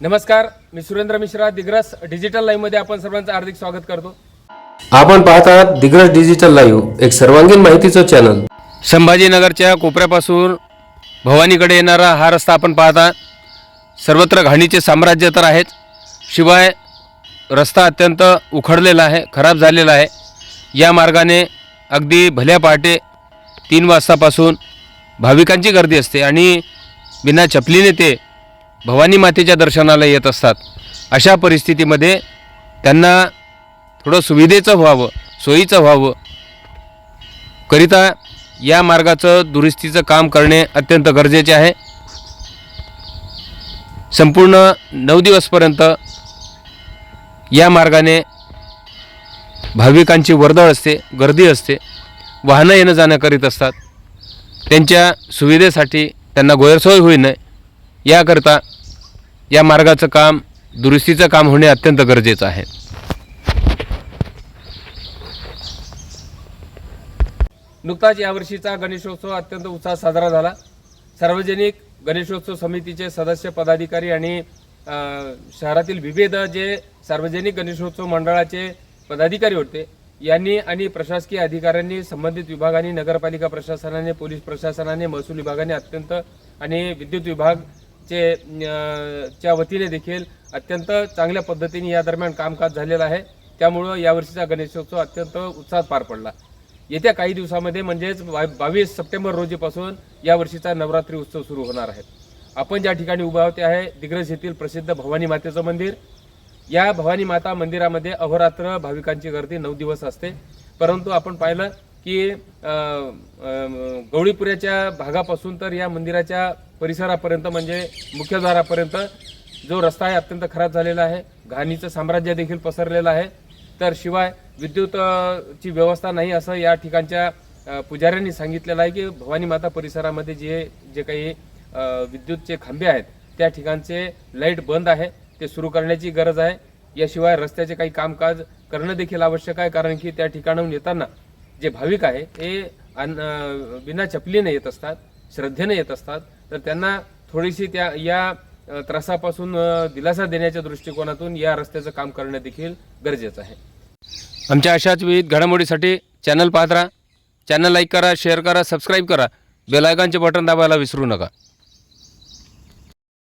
नमस्कार मी सुरेंद्र मिश्रा दिग्रस डिजिटल लाईव्हमध्ये आपण सर्वांचं हार्दिक स्वागत करतो. आपण पाहत आहात दिग्रस डिजिटल लाईव्ह एक सर्वांगीण माहितीचं चॅनल संभाजीनगरच्या कोपऱ्यापासून भवानीकडे येणारा हा रस्ता आपण पाहता. सर्वत्र घाणीचे साम्राज्य तर आहेच शिवाय रस्ता अत्यंत उखडलेला आहे खराब झालेला आहे. या मार्गाने अगदी भल्या पहाटे तीन वाजतापासून भाविकांची गर्दी असते आणि बिना चपलीने ते भवानी मातेच्या दर्शनाला येत असतात. अशा परिस्थितीमध्ये त्यांना थोडं सुविधेचं व्हावं सोयीचं व्हावं. करिता या मार्गाचं दुरुस्तीचं काम करणे अत्यंत गरजेचे आहे. संपूर्ण नऊ दिवसपर्यंत या मार्गाने भाविकांची वर्दळ असते गर्दी असते वाहनं येणं जाणं करीत असतात. त्यांच्या सुविधेसाठी त्यांना गैरसोय होई नये. याकरता या मार्गाचं काम दुरुस्तीचं काम होणे अत्यंत गरजेचं आहे. नुकताच यावर्षीचा गणेशोत्सव अत्यंत उत्साहात साजरा झाला. सार्वजनिक गणेशोत्सव समितीचे सदस्य पदाधिकारी आणि शहरातील विविध जे सार्वजनिक गणेशोत्सव मंडळाचे पदाधिकारी होते यांनी आणि प्रशासकीय अधिकाऱ्यांनी संबंधित विभागांनी नगरपालिका प्रशासनाने पोलीस प्रशासनाने महसूल विभागाने अत्यंत आणि विद्युत विभाग चे च्या वतीने देखील अत्यंत चांगल्या पद्धतीने या दरम्यान कामकाज झालेलं आहे. त्यामुळं यावर्षीचा गणेशोत्सव अत्यंत उत्साहात पार पडला. येत्या काही दिवसामध्ये म्हणजेच बावीस सप्टेंबर रोजीपासून यावर्षीचा नवरात्री उत्सव सुरू होणार आहे. आपण ज्या ठिकाणी उभा आहोत आहे दिग्रस येथील प्रसिद्ध भवानी मातेचं मंदिर. या भवानी माता मंदिरामध्ये अहोरात्र भाविकांची गर्दी नऊ दिवस असते. परंतु आपण पाहिलं की गवळीपुऱ्याच्या भागापासून तर या मंदिराच्या परिसरापर्यंत म्हणजे मुख्यद्वारापर्यंत जो रस्ता आहे अत्यंत खराब झालेला आहे. घाणीचं साम्राज्य देखील पसरलेलं आहे. तर शिवाय विद्युत ची व्यवस्था नाही असं या ठिकाणच्या पुजाऱ्यांनी सांगितलेलं आहे की भवानी माता परिसरामध्ये जे जे काही विद्युतचे खांबे आहेत त्या ठिकाणचे लाइट बंद आहे ते सुरू करण्याची गरज आहे. याशिवाय रस्त्याचे काही कामकाज करणं देखील आवश्यक आहे कारण की त्या ठिकाणाहून येताना जे भाविक आहे ते बिना चपलीने येत असतात श्रद्धेने येत असतात तर त्यांना थोडीशी त्या या त्रासापासून दिलासा देण्याच्या दृष्टिकोनातून या रस्त्याचं काम करणं देखील गरजेचं आहे. आमच्या अशाच विविध घडामोडीसाठी चॅनल पाहत राहा. चॅनल लाईक करा शेअर करा सबस्क्राईब करा. बेलायकॉनचे बटन दाबायला विसरू नका.